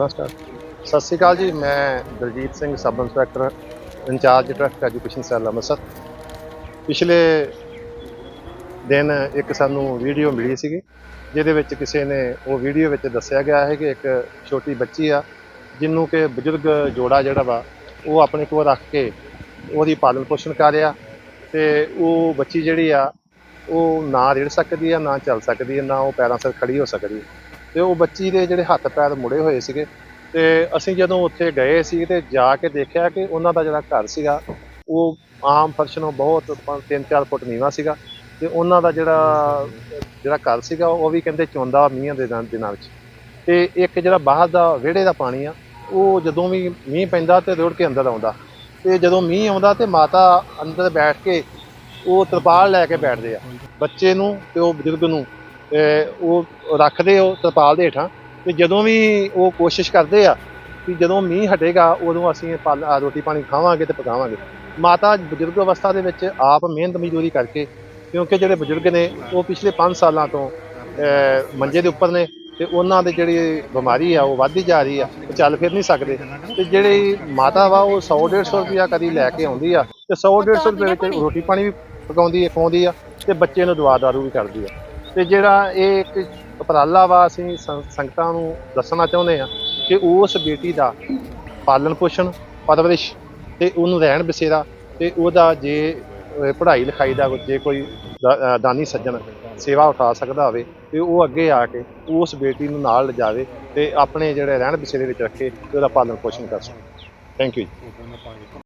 ਕਰਾਂ ਸਟਾਰਟ ਸਤਿ ਸ਼੍ਰੀ ਅਕਾਲ ਜੀ, ਮੈਂ Daljit Singh, sub inspector, incharge traffic education cell Amritsar. ਪਿਛਲੇ ਦਿਨ ਇੱਕ ਸਾਨੂੰ ਵੀਡੀਓ ਮਿਲੀ ਸੀਗੀ, ਜਿਹਦੇ ਵਿੱਚ ਕਿਸੇ ਨੇ ਉਹ ਵੀਡੀਓ ਵਿੱਚ ਦੱਸਿਆ ਗਿਆ ਹੈ ਕਿ ਇੱਕ ਛੋਟੀ ਬੱਚੀ ਆ, ਜਿਹਨੂੰ ਕਿ ਬਜ਼ੁਰਗ ਜੋੜਾ ਜਿਹੜਾ ਵਾ, ਉਹ ਆਪਣੇ ਕੋਲ ਰੱਖ ਕੇ ਉਹਦੀ ਪਾਲਣ ਪੋਸ਼ਣ ਕਰ ਰਿਹਾ, ਤੇ ਉਹ ਬੱਚੀ ਜਿਹੜੀ ਆ, ਉਹ ਨਾ ਰੇੜ ਸਕਦੀ ਆ, ਨਾ ਚੱਲ ਸਕਦੀ ਆ, ਨਾ ਉਹ ਪੈਰਾਂ ਸਿਰ ਖੜੀ ਹੋ ਸਕਦੀ ਹੈ ਤੇ ਉਹ ਬੱਚੀ ਦੇ ਜਿਹੜੇ ਹੱਥ ਪੈਰ ਮੁੜੇ ਹੋਏ ਸੀਗੇ। ਤੇ ਅਸੀਂ ਜਦੋਂ ਉੱਥੇ ਗਏ ਸੀ ਤੇ ਜਾ ਕੇ ਦੇਖਿਆ ਕਿ ਉਹਨਾਂ ਦਾ ਜਿਹੜਾ ਘਰ ਸੀਗਾ, ਉਹ ਆਮ ਫਰਸ਼ ਨਾਲੋਂ ਬਹੁਤ 3-4 ਫੁੱਟ ਨੀਵਾਂ ਸੀਗਾ। ਤੇ ਉਹਨਾਂ ਦਾ ਜਿਹੜਾ ਜਿਹੜਾ ਘਰ ਸੀਗਾ, ਉਹ ਵੀ ਕਹਿੰਦੇ ਚੋਂਦਾ ਮੀਂਹਾਂ ਦੇ ਦਿਨਾਂ ਵਿੱਚ। ਤੇ ਇੱਕ ਜਿਹੜਾ ਬਾਹਰ ਦਾ ਵਿਹੜੇ ਦਾ ਪਾਣੀ ਆ, ਉਹ ਜਦੋਂ ਵੀ ਮੀਂਹ ਪੈਂਦਾ ਤੇ ਰੁੜ ਕੇ ਅੰਦਰ ਆਉਂਦਾ। ਤੇ ਜਦੋਂ ਮੀਂਹ ਆਉਂਦਾ ਤੇ ਮਾਤਾ ਅੰਦਰ ਬੈਠ ਕੇ ਉਹ ਤਰਪਾਲ ਲੈ ਕੇ ਬੈਠਦੇ ਆ। ਬੱਚੇ ਨੂੰ ਤੇ ਉਹ ਬਜ਼ੁਰਗ ਨੂੰ। ਉਹ ਰੱਖਦੇ ਉਹ ਤਰਪਾਲ ਦੇ ਹੇਠਾਂ। ਤੇ ਜਦੋਂ ਵੀ ਉਹ ਕੋਸ਼ਿਸ਼ ਕਰਦੇ ਆ ਕਿ ਜਦੋਂ ਮੀਂਹ ਹਟੇਗਾ, ਉਦੋਂ ਅਸੀਂ ਪਾਲ- ਰੋਟੀ ਪਾਣੀ ਖਾਵਾਂਗੇ ਤੇ ਪਕਾਵਾਂਗੇ। ਮਾਤਾ ਬਜ਼ੁਰਗ ਅਵਸਥਾ ਦੇ ਵਿੱਚ ਆਪ ਮਿਹਨਤ ਮਜ਼ਦੂਰੀ ਕਰਕੇ, ਕਿਉਂਕਿ ਜਿਹੜੇ ਬਜ਼ੁਰਗ ਨੇ, ਉਹ ਪਿਛਲੇ 5 ਸਾਲਾਂ ਤੋਂ ਮੰਜੇ ਦੇ ਉੱਪਰ ਨੇ ਤੇ ਉਹਨਾਂ ਦੇ ਜਿਹੜੀ ਬਿਮਾਰੀ ਆ, ਉਹ ਵੱਧਦੀ ਜਾ ਰਹੀ ਆ, ਉਹ ਚੱਲ ਫਿਰ ਨਹੀਂ ਸਕਦੇ। ਤੇ ਜਿਹੜੀ ਮਾਤਾ ਵਾ, ਉਹ 100 150 ਰੁਪਿਆ ਕਦੀ ਲੈ ਕੇ ਆਉਂਦੀ ਆ ਤੇ 100 150 ਰੁਪਏ ਵਿੱਚ ਰੋਟੀ ਪਾਣੀ ਵੀ ਪਕਾਉਂਦੀ ਹੈ ਖਵਾਉਂਦੀ ਆ ਤੇ ਬੱਚੇ ਨੂੰ ਦਵਾ ਦਾਰੂ ਵੀ ਕਰਦੀ ਆ। ਤੇ ਜਿਹੜਾ ਇਹ ਇੱਕ ਉਪਰਾਲਾ ਵਾ, ਅਸੀਂ ਸੰਗਤਾਂ ਨੂੰ ਦੱਸਣਾ ਚਾਹੁੰਦੇ ਆ ਕਿ ਉਸ ਬੇਟੀ ਦਾ ਪਾਲਣ ਪੋਸ਼ਣ, ਪਰਵਰਿਸ਼ ਤੇ ਉਹਨੂੰ ਰਹਿਣ ਬਸੇਰਾ ਤੇ ਉਹਦਾ ਜੇ ਪੜ੍ਹਾਈ ਲਿਖਾਈ ਦਾ ਜੇ ਕੋਈ ਦਾਨੀ ਸੱਜਣ ਸੇਵਾ ਉਠਾ ਸਕਦਾ ਹੋਵੇ ਤੇ ਉਹ ਅੱਗੇ ਆ ਕੇ ਉਸ ਬੇਟੀ ਨੂੰ ਨਾਲ ਲਿਜਾਵੇ ਤੇ ਆਪਣੇ ਜਿਹੜੇ ਰਹਿਣ ਬਸੇਰੇ ਵਿੱਚ ਰੱਖੇ ਤੇ ਉਹਦਾ ਪਾਲਣ ਪੋਸ਼ਣ ਕਰ ਸਕੇ। Thank you